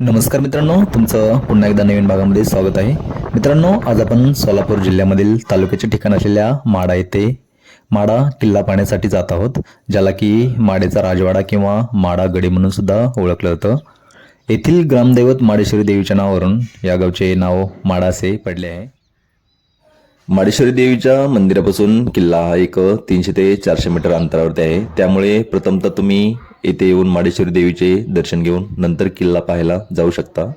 नमस्कार मित्रांनो तुमचं पुन्हा एकदा नवीन भागामध्ये स्वागत आहे. मित्रांनो आज आपण सोलापूर जिल्ह्यामधील तालुक्याचे ठिकाण असलेल्या माडा येथे माडा किल्ला पाहण्यासाठी जात आहोत ज्याला की माडेचा राजवाडा किंवा माडा गडी म्हणून सुद्धा ओळखलं जातं. येथील ग्रामदैवत माडेश्वरी देवीच्या नावावरून या गावचे नाव माडा असे पडले आहे. माडेश्वरी देवीच्या मंदिरापासून किल्ला हा एक तीनशे ते चारशे मीटर अंतरावरती आहे. त्यामुळे प्रथमतः तुम्ही येथे येऊन माडेश्वरी देवीचे दर्शन घेऊन नंतर किल्ला पाहायला जाऊ शकता.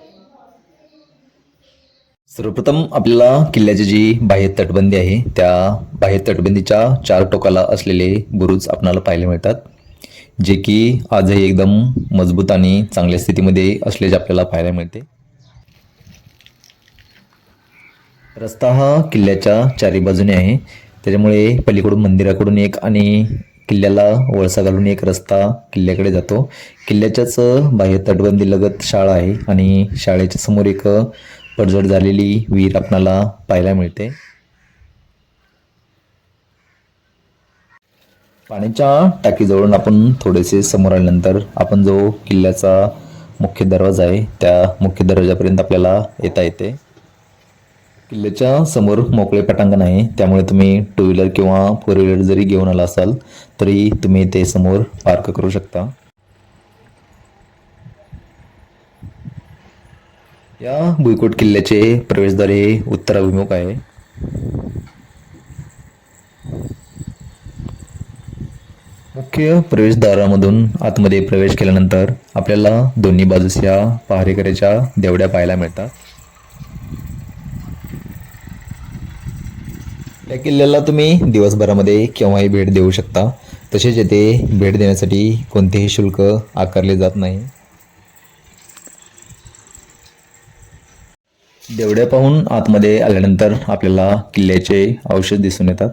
सर्वप्रथम आपल्याला किल्ल्याची जी बाह्य तटबंदी आहे त्या बाह्य तटबंदीच्या चार टोकाला असलेले बुरुज आपणाला पाहायला मिळतात जे की आजही एकदम मजबूत आणि चांगल्या स्थितीमध्ये असल्याचे आपल्याला पाहायला मिळते. रस्ता हा किल्ल्याच्या चारी बाजूने आहे त्याच्यामुळे पलीकडून मंदिराकडून एक आणि किल्ल्याला वळसा घालून एक रस्ता किल्ल्याकडे जातो. किल्ल्याच्याच बाह्य तटबंदीलगत शाळा आहे आणि शाळेच्या समोर एक पडझड झालेली विहीर आपणाला पाहायला मिळते. पाण्याच्या टाकीजवळून आपण थोडेसे समोर आल्यानंतर आपण जो किल्ल्याचा मुख्य दरवाजा आहे त्या मुख्य दरवाजापर्यंत आपल्याला येता येते. किल्ल्याच्या समोर मोकळे पटांगण आहे. त्यामुळे तुम्ही टू व्हीलर किंवा फोर व्हीलर जरी घेऊन आला असाल तरी तुम्ही ते समोर पार्क करू शकता. या भुईकोट किल्ल्याचे प्रवेशद्वार हे उत्तराभिमुख आहे. मुख्य प्रवेशद्वारामधून आतमध्ये प्रवेश केल्यानंतर आपल्याला दोन्ही बाजूस या पहारेकऱ्याच्या देवड्या पाहायला मिळतात. या किल्ल्याला तुम्ही दिवसभरामध्ये केव्हाही भेट देऊ शकता. तसेच येथे भेट देण्यासाठी कोणतेही शुल्क आकारले जात नाही. देवड्या पाहून आतमध्ये आल्यानंतर आपल्याला किल्ल्याचे अवशेष दिसून येतात.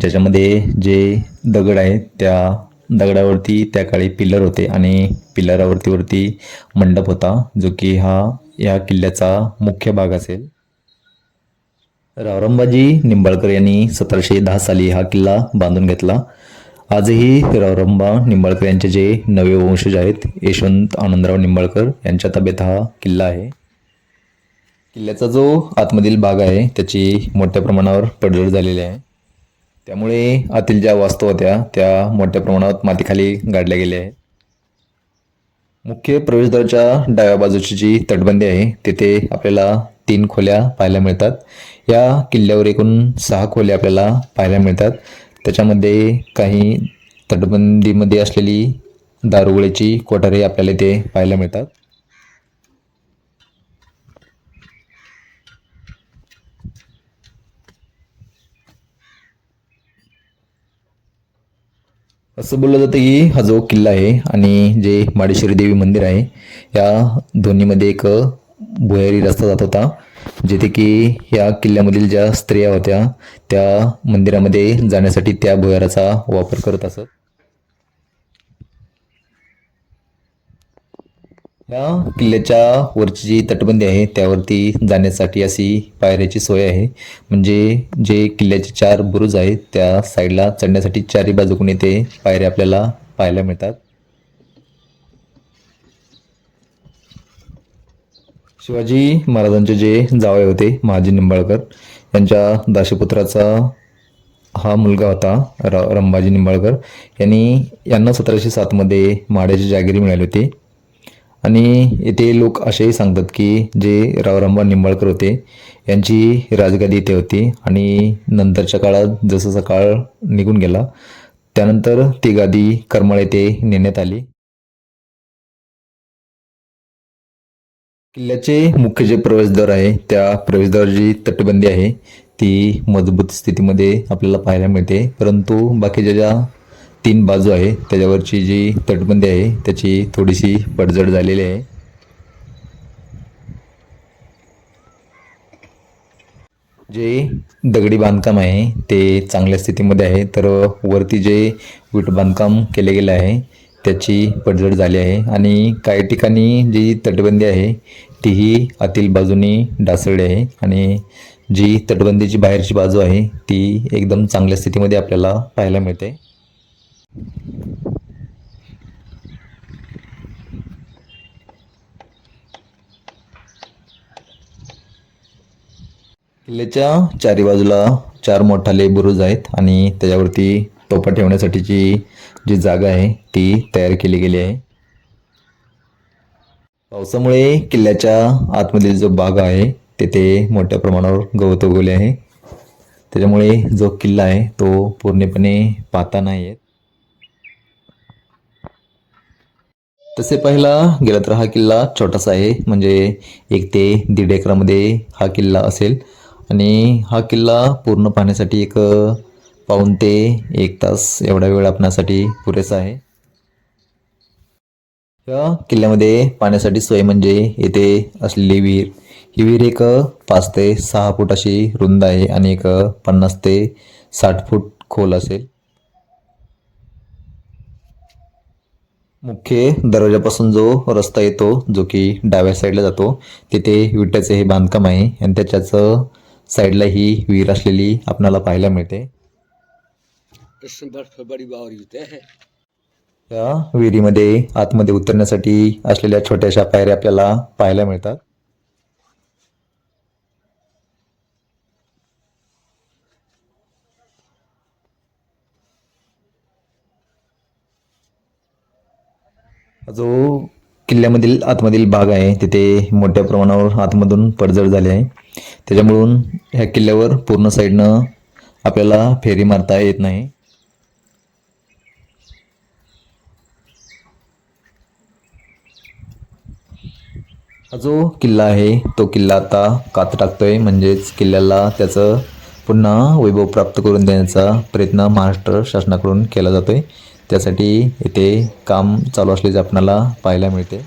ज्याच्यामध्ये जे दगड आहेत त्या दगडावरती त्या काळी पिल्लर होते आणि पिल्लरावरती वरती मंडप होता जो की हा या किल्ल्याचा मुख्य भाग असेल. रावरंबाजी निंबाळकर यांनी सतराशे दहा साली हा किल्ला बांधून घेतला. आजही रावरंबा निंबाळकर यांचे जे नवे वंशज आहेत यशवंत आनंदराव निंबाळकर यांच्या ताब्यात हा किल्ला आहे. किल्ल्याचा जो आतमधील भाग आहे त्याची मोठ्या प्रमाणावर पडझड झालेली आहे. त्यामुळे आतील ज्या वास्तू होत्या त्या मोठ्या प्रमाणात मातीखाली गाडल्या गेल्या आहेत. मुख्य प्रवेशद्वाराच्या डाव्या बाजूची जी तटबंदी आहे तिथे आपल्याला तीन खोल्या पाहायला मिळतात. या किल्ल्यावर एकूण सहा खोल्या आपल्याला पाहायला मिळतात. त्याच्यामध्ये काही तटबंदीमध्ये असलेली दारुगोळ्याची कोठारे आपल्याला इथे पाहायला मिळतात. असं बोललं जातं की हा जो किल्ला आहे आणि जे माडेश्वरी देवी मंदिर आहे या दोन्हीमध्ये एक भुयारी रस्ता जात होता जेथे की या किल्ल्यामधील ज्या स्त्रिया होत्या त्या मंदिरामध्ये जाण्यासाठी त्या भुयाराचा वापर करत असत. या किल्ल्याच्या वरची जी तटबंदी आहे त्यावरती जाण्यासाठी अशी पायऱ्याची सोय आहे. म्हणजे जे किल्ल्याचे चार बुरुज आहेत त्या साईडला चढण्यासाठी चारही बाजूकडून ते पायऱ्या आपल्याला पाहायला मिळतात. शिवाजी महाराजांचे जे जावळे होते महाजी निंबाळकर यांच्या दाशीपुत्राचा हा मुलगा होता र रंबाजी निंबाळकर. यांनी यांना सतराशे सातमध्ये माड्याची जागिरी मिळाली होती. आणि येथे लोक असेही सांगतात की जे रावरंबा निंबाळकर होते यांची राजगादी इथे होती. आणि नंतरच्या काळात जसं काळ निघून गेला त्यानंतर ती गादी करमाळ येथे नेण्यात आली. किल्ल्याचे मुख्य जे प्रवेशद्वार आहे त्या प्रवेशद्वाराची तटबंदी आहे ती मजबूत स्थितीमध्ये आपल्याला पाहायला मिळते. परंतु बाकीच्या ज्या तीन बाजू आहे त्याच्यावरची जी तटबंदी आहे त्याची थोडीशी पडझड झालेली आहे. जे दगडी बांधकाम आहे ते चांगल्या स्थितीमध्ये आहे. तर वरती जे वीट बांधकाम केले गेले आहे त्याची पडझड झाली आहे. आणि काही ठिकाणी जी तटबंदी आहे तीही आतील बाजूनी डासळी आहे आणि जी तटबंदीची बाहेरची बाजू आहे ती एकदम चांगल्या स्थितीमध्ये आपल्याला पाहायला मिळते. किल्ल्याच्या चारी बाजूला चार मोठाले बुरुज आहेत आणि त्याच्यावरती तोफा ठेवण्यासाठीची जी जागा आहे ती तयार केली गेली आहे. पावसामुळे किल्ल्याच्या आतमधील जो बाग आहे तेथे मोठ्या प्रमाणावर गवत उगवले आहे. त्याच्यामुळे जो किल्ला आहे तो पूर्णपणे पाहता नाही येत तसे पाहिला गेला तर हा किल्ला छोटासा आहे. म्हणजे एक ते दीड एकरामध्ये हा किल्ला असेल. आणि हा किल्ला पूर्ण पाहण्यासाठी एक पाऊन ते एक तास एवढा वेळ आपणासाठी पुरेसा आहे. या किल्ल्यामध्ये पाण्यासाठी सोय म्हणजे येथे असलेली विहीर. ही विहीर एक पाच ते सहा फूट अशी रुंद आहे आणि एक पन्नास ते साठ फूट खोल असेल. मुख्य दरवाजापासून जो रस्ता येतो जो की डाव्या साईडला जातो तिथे विट्याचे हे बांधकाम आहे आणि त्याच्याच साईडला ही विहीर असलेली आपणाला पाहायला मिळते. या विहिरीमध्ये आतमध्ये उतरण्यासाठी असलेल्या छोट्याशा पायऱ्या आपल्याला पाहायला मिळतात. जो किल्ल्यामधील आतमधील भाग आहे तिथे मोठ्या प्रमाणावर आतमधून पडझड झाली आहे. त्याच्यामुळून ह्या किल्ल्यावर पूर्ण साईडनं आपल्याला फेरी मारता येत नाही. हा जो किल्ला आहे तो किल्ला आता कात टाकतोय. म्हणजेच किल्ल्याला त्याचं पुन्हा वैभव प्राप्त करून देण्याचा प्रयत्न महाराष्ट्र शासनाकडून केला जातोय. त्यासाठी इथे काम चालू असल्याचे आपणाला पाहायला मिळते.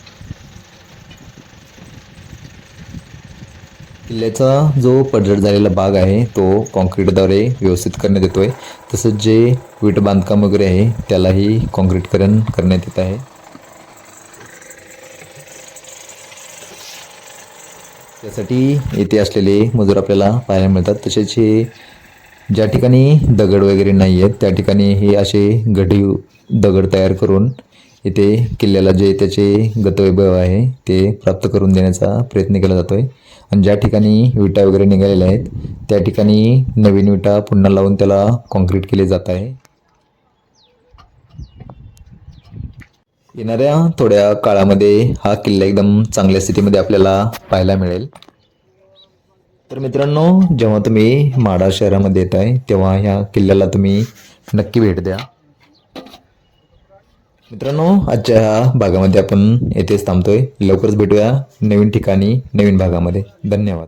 किल्ल्याचा जो पडझड झालेला भाग आहे तो कॉन्क्रीटद्वारे व्यवस्थित करण्यात येतोय. तसंच जे वीट बांधकाम वगैरे आहे त्यालाही कॉन्क्रीटकरण करण्यात येत आहे. त्यासाठी येथे असलेले मजूर आपल्याला पाहायला मिळतात. तसेच हे ज्या ठिकाणी दगड वगैरे नाही आहेत त्या ठिकाणी हे असे गढीव दगड तयार करून इथे किल्ल्याला जे त्याचे गतवैभव आहे ते प्राप्त करून देण्याचा प्रयत्न केला जातो आहे आणि ज्या ठिकाणी विटा वगैरे निघालेल्या आहेत त्या ठिकाणी नवीन विटा पुन्हा लावून त्याला कॉन्क्रीट केले जात आहे. येणाऱ्या थोड्या काळामध्ये हा किल्ला एकदम चांगल्या स्थितीमध्ये आपल्याला पाहायला मिळेल. तर मित्रांनो जेव्हा तुम्ही माडा शहरामध्ये येत आहे तेव्हा ह्या किल्ल्याला तुम्ही नक्की भेट द्या. मित्रांनो आजच्या ह्या भागामध्ये आपण येथेच थांबतोय. लवकरच भेटूया नवीन ठिकाणी नवीन भागामध्ये. धन्यवाद.